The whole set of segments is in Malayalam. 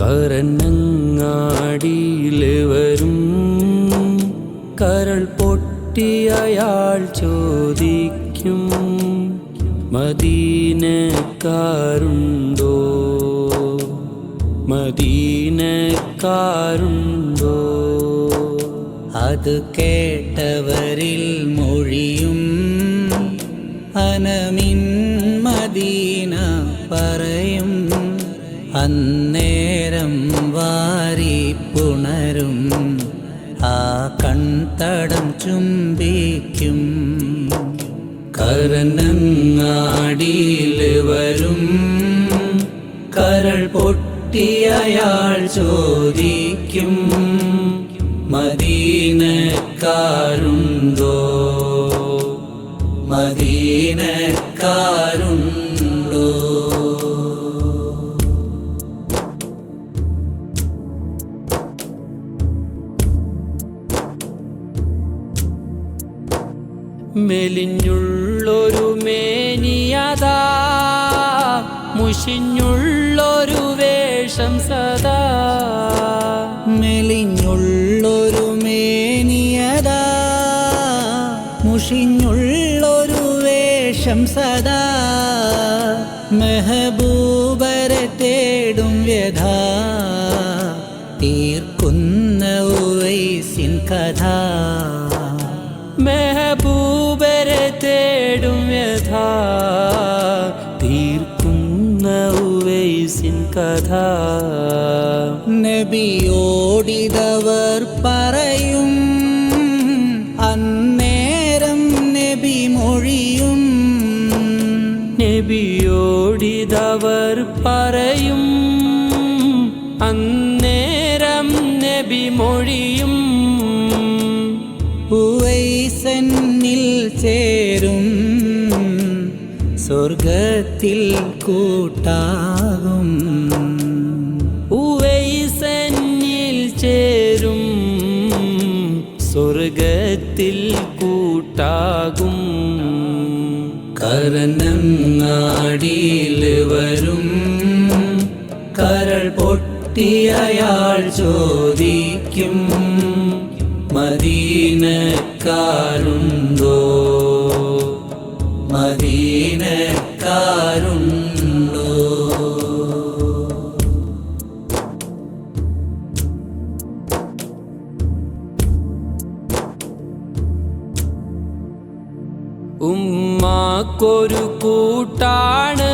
കരന്നങ്ങാടിയിൽ വരും കരൾ പൊട്ടിയയാൾ ചോദിക്കും മദീനക്കാരുണ്ടോ? മദീനക്കാരുണ്ടോ? അത് കേട്ടവരിൽ മൊഴിയും അനമിൻ മദീന പറയും അന്നേരം വാരി പുണരും ആ കൺതടം ചുംബിക്കും. കരനങ്ങാടിയിൽ വരും കരൾ പൊട്ടിയയാൾ ചോദിക്കും മദീനക്കാരുണ്ടോ? മദീനക്കാരുണ്ടോ? മെലിഞ്ഞുള്ളൊരു മേനിയതാ മുഷിഞ്ഞുള്ളൊരു വേഷം സദാ. മെലിഞ്ഞുള്ളൊരു മേനിയതാ മുഷിഞ്ഞുള്ളൊരു വേഷം സദാ. മെഹബൂബരെ തേടും വ്യഥ തീർക്കുന്ന ഉവൈസിൻ കഥ. മെഹബൂബരെ കഥ. നബിയോടിതവർ പറയും അന്നേരം നബി മൊഴിയും നബിയോടിതവർ പറയും അന്നേരം നബി മൊഴിയും ഉവൈസന്നിൽ ചേരും സ്വർഗത്തിൽ കൂട്ടാകും. സ്വർഗത്തിൽ കൂട്ടാകും. കരനങ്ങാടിയിൽ വരും. കരൾ പൊട്ടിയയാൾ ചോദിക്കും മദീനക്കാരുണ്ടോ? മദീനക്കാരുണ്ടോ? ഉമ്മാക്കൊരു കൂട്ടാണ്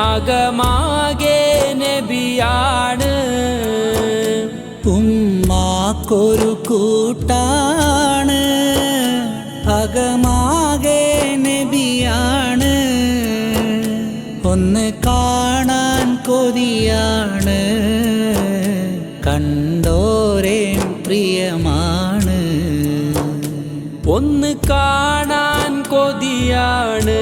അകമാകെ നബിയാണ്. ഉമ്മാക്കൊരു കൂട്ടാണ് അകമാകെ നബിയാണ്. ഒന്ന് കാണാൻ കൊതിയാണ് കണ്ടോരേ ഒന്ന് കാണാൻ കൊതിയാണ്.